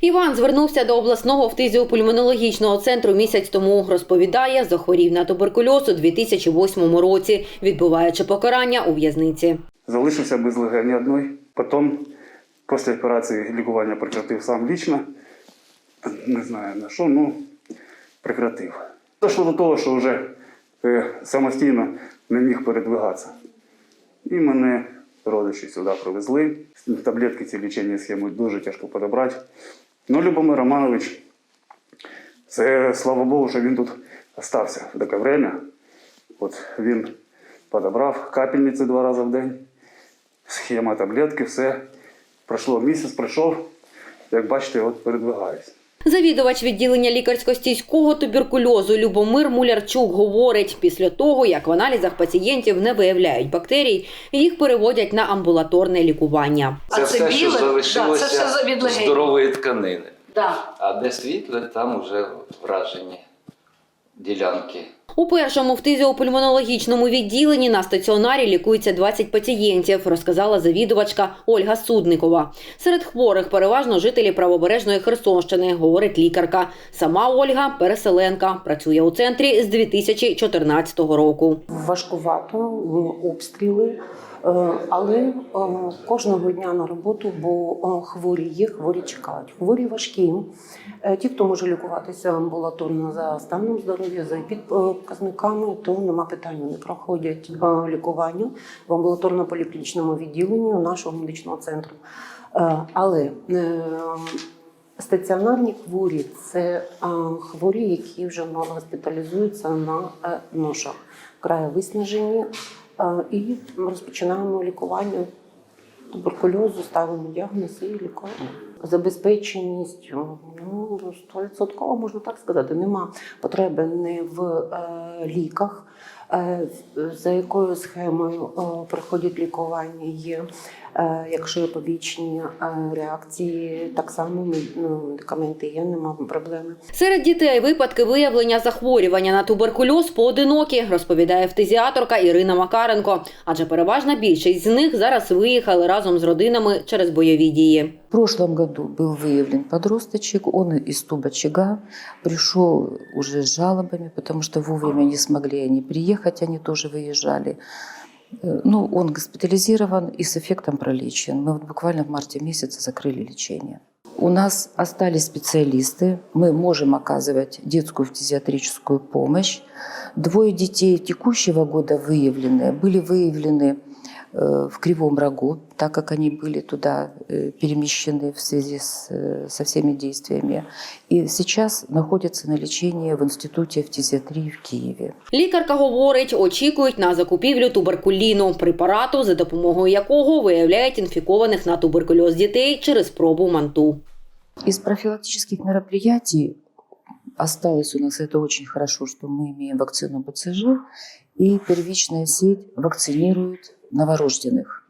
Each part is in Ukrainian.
Іван звернувся до обласного фтизіопульмонологічного центру місяць тому. Розповідає, захворів на туберкульоз у 2008 році, відбуваючи покарання у в'язниці. Залишився без легені одної. Потім, після операції лікування прекратив сам лічно. Не знаю на що, ну прекратив. Дошло до того, що вже е, самостійно не міг передвигатися. І мене родичі сюди привезли. Таблетки ці лічення схеми дуже тяжко подобрати. Ну, Любомир Романович, це слава Богу, що він тут залишився в таке время. От він подобрав капельниці два рази в день, схема таблетки, все. Пройшло місяць, пройшов. Як бачите, от передвигаюсь. Завідувач відділення лікарсько-стійського туберкульозу Любомир Мулярчук говорить, після того, як в аналізах пацієнтів не виявляють бактерій, їх переводять на амбулаторне лікування. Це це все, біле? що залишилося Да, це все здорової тканини. Да. А де світле, там вже вражені ділянки. У першому фтизіопульмонологічному відділенні на стаціонарі лікується 20 пацієнтів, розказала завідувачка Ольга Судникова. Серед хворих переважно жителі правобережної Херсонщини, говорить лікарка. Сама Ольга переселенка, працює у центрі з 2014 року. важкувато, обстріли. Е, Але е, кожного дня на роботу, бо е, хворі є, хворі чекають. Хворі важкі. Ті, хто може лікуватися амбулаторно за станом здоров'я, за підказниками, то нема питань. Вони проходять лікування в амбулаторно-поліклінічному відділенні нашого медичного центру. Але Стаціонарні хворі це хворі, які вже госпіталізуються на ношах, край виснажені, і розпочинаємо лікування туберкульозу, ставимо діагноз і лікуємо. Забезпеченість ну, 100% можна так сказати. Нема потреби не в е, ліках, за якою схемою е, проходять лікування є. Е, Якщо є побічні е, реакції, так само ну, медикаменти є, нема проблеми. Серед дітей випадки виявлення захворювання на туберкульоз поодинокі, розповідає фтизіаторка Ірина Макаренко. Адже переважна більшість з них зараз виїхали разом з родинами через бойові дії. В прошлом году был выявлен подросточек, он из Тубачага пришел уже с жалобами, потому что вовремя не смогли они приехать, они тоже выезжали. Э, Ну, он госпитализирован и с эффектом пролечен. Мы вот буквально в марте месяце закрыли лечение. У нас остались специалисты, мы можем оказывать детскую фтизиатрическую помощь. Двое детей текущего года выявлены, были выявлены в Кривом Рогу, так как они были туда э, перемещены в связи с, э, со всеми действиями. И сейчас находятся на лечении в Институте фтизиатрии в Киеве. Лікарка говорить, очікують на закупівлю туберкуліну, препарату, за допомогою якого виявляють інфікованих на туберкульоз дітей через пробу манту. Из профилактических мероприятий осталось у нас это очень хорошо, что мы имеем вакцину БЦЖ, и первичная сеть вакцинирует новорожденных,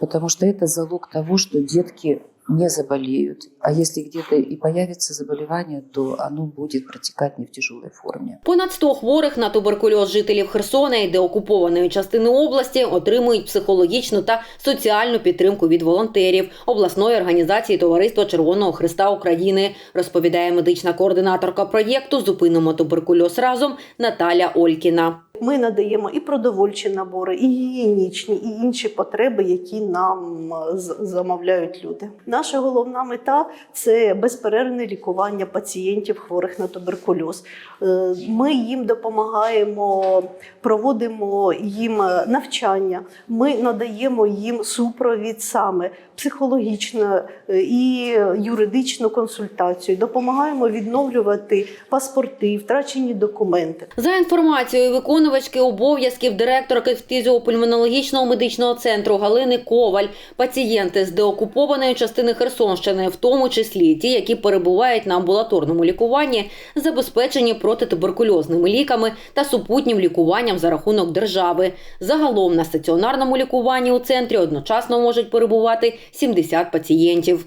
потому что это залог того, что детки не заболеют. А если где-то и появится заболевание, то оно будет протекать не в тяжелой форме. Понад 100 хворих на туберкульоз жителів Херсона і деокупованої частини області отримують психологічну та соціальну підтримку від волонтерів обласної організації Товариства Червоного Христа України, розповідає медична координаторка проєкту Зупинимо туберкульоз разом Наталя Олькіна. Ми надаємо і продовольчі набори, і гігієнічні, і інші потреби, які нам е, замовляють люди. Наша головна мета це безперервне лікування пацієнтів хворих на туберкульоз. Е, Ми їм допомагаємо, проводимо їм е, навчання. Ми надаємо їм супровід саме психологічну і юридичну консультацію. Допомагаємо відновлювати паспорти, втрачені документи. За інформацією виконувачки обов'язків директорки фтизіопульмонологічного медичного центру Галини Коваль, пацієнти з деокупованої частини Херсонщини, в тому числі ті, які перебувають на амбулаторному лікуванні, забезпечені протитуберкульозними ліками та супутнім лікуванням за рахунок держави. Загалом на стаціонарному лікуванні у центрі одночасно можуть перебувати 70 пацієнтів.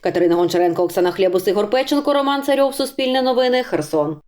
Катерина Гончаренко, Оксана Хлєбус, Ігор Печенко, Роман Царьов, Суспільне новини, Херсон.